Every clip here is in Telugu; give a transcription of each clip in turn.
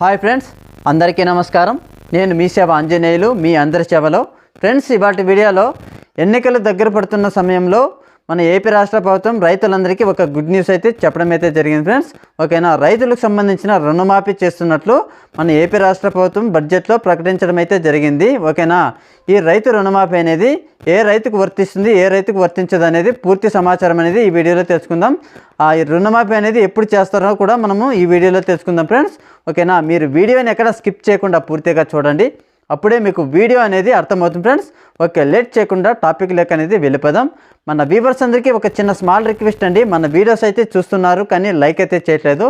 హాయ్ ఫ్రెండ్స్ అందరికీ నమస్కారం. నేను మీ సేవ ఆంజనేయులు మీ అందరి సేవలో. ఫ్రెండ్స్ ఇవాటి వీడియోలో ఎన్నికలు దగ్గర పడుతున్న సమయంలో మన ఏపీ రాష్ట్ర ప్రభుత్వం రైతులందరికీ ఒక గుడ్ న్యూస్ అయితే చెప్పడం అయితే జరిగింది ఫ్రెండ్స్. ఓకేనా? రైతులకు సంబంధించిన రుణమాఫీ చేస్తున్నట్లు మన ఏపీ రాష్ట్ర ప్రభుత్వం బడ్జెట్లో ప్రకటించడం అయితే జరిగింది. ఓకేనా? ఈ రైతు రుణమాఫీ అనేది ఏ రైతుకు వర్తిస్తుంది ఏ రైతుకు వర్తించదు అనేది పూర్తి సమాచారం అనేది ఈ వీడియోలో తెలుసుకుందాం. ఆ ఈ రుణమాఫీ అనేది ఎప్పుడు చేస్తారో కూడా మనము ఈ వీడియోలో తెలుసుకుందాం ఫ్రెండ్స్. ఓకేనా? మీరు వీడియోని ఎక్కడ స్కిప్ చేయకుండా పూర్తిగా చూడండి. అప్పుడే మీకు వీడియో అనేది అర్థమవుతుంది ఫ్రెండ్స్. ఓకే లేట్ చేయకుండా టాపిక్ లెక్క అనేది వెళ్ళిపోదాం. మన వ్యూవర్స్ అందరికీ ఒక చిన్న స్మాల్ రిక్వెస్ట్ అండి. మన వీడియోస్ అయితే చూస్తున్నారు కానీ లైక్ అయితే చేయట్లేదు.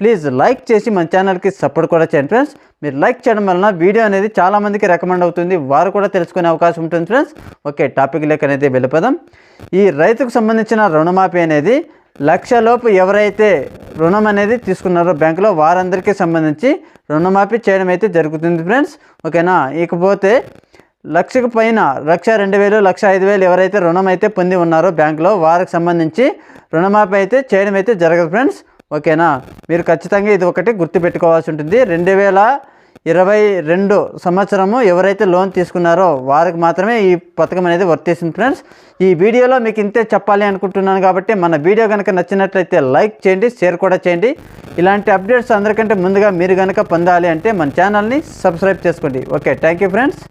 ప్లీజ్ లైక్ చేసి మన ఛానల్కి సపోర్ట్ కూడా చేయండి ఫ్రెండ్స్. మీరు లైక్ చేయడం వలన వీడియో అనేది చాలామందికి రికమెండ్ అవుతుంది. వారు కూడా తెలుసుకునే అవకాశం ఉంటుంది ఫ్రెండ్స్. ఓకే టాపిక్ లెక్క అనేది వెళ్ళిపోదాం. ఈ రైతుకు సంబంధించిన రుణమాఫీ అనేది లక్షలోపు ఎవరైతే రుణం అనేది తీసుకున్నారో బ్యాంకులో వారందరికీ సంబంధించి రుణమాఫీ చేయడం అయితే జరుగుతుంది ఫ్రెండ్స్. ఓకేనా? ఇకపోతే లక్షకు పైన లక్ష రెండు వేలు లక్ష ఐదు వేలు ఎవరైతే రుణం అయితే పొంది ఉన్నారో బ్యాంకులో వారికి సంబంధించి రుణమాఫీ అయితే చేయడం అయితే జరగదు ఫ్రెండ్స్. ఓకేనా? మీరు ఖచ్చితంగా ఇది ఒకటి గుర్తుపెట్టుకోవాల్సి ఉంటుంది. రెండు వేల ఇరవై రెండు సంవత్సరము ఎవరైతే లోన్ తీసుకున్నారో వారికి మాత్రమే ఈ పథకం అనేది వర్తిస్తుంది ఫ్రెండ్స్. ఈ వీడియోలో మీకు ఇంతే చెప్పాలి అనుకుంటున్నాను కాబట్టి మన వీడియో కనుక నచ్చినట్లయితే లైక్ చేయండి షేర్ కూడా చేయండి. ఇలాంటి అప్డేట్స్ అందరికంటే ముందుగా మీరు కనుక పొందాలి అంటే మన ఛానల్ని సబ్స్క్రైబ్ చేసుకోండి. Okay thank you friends.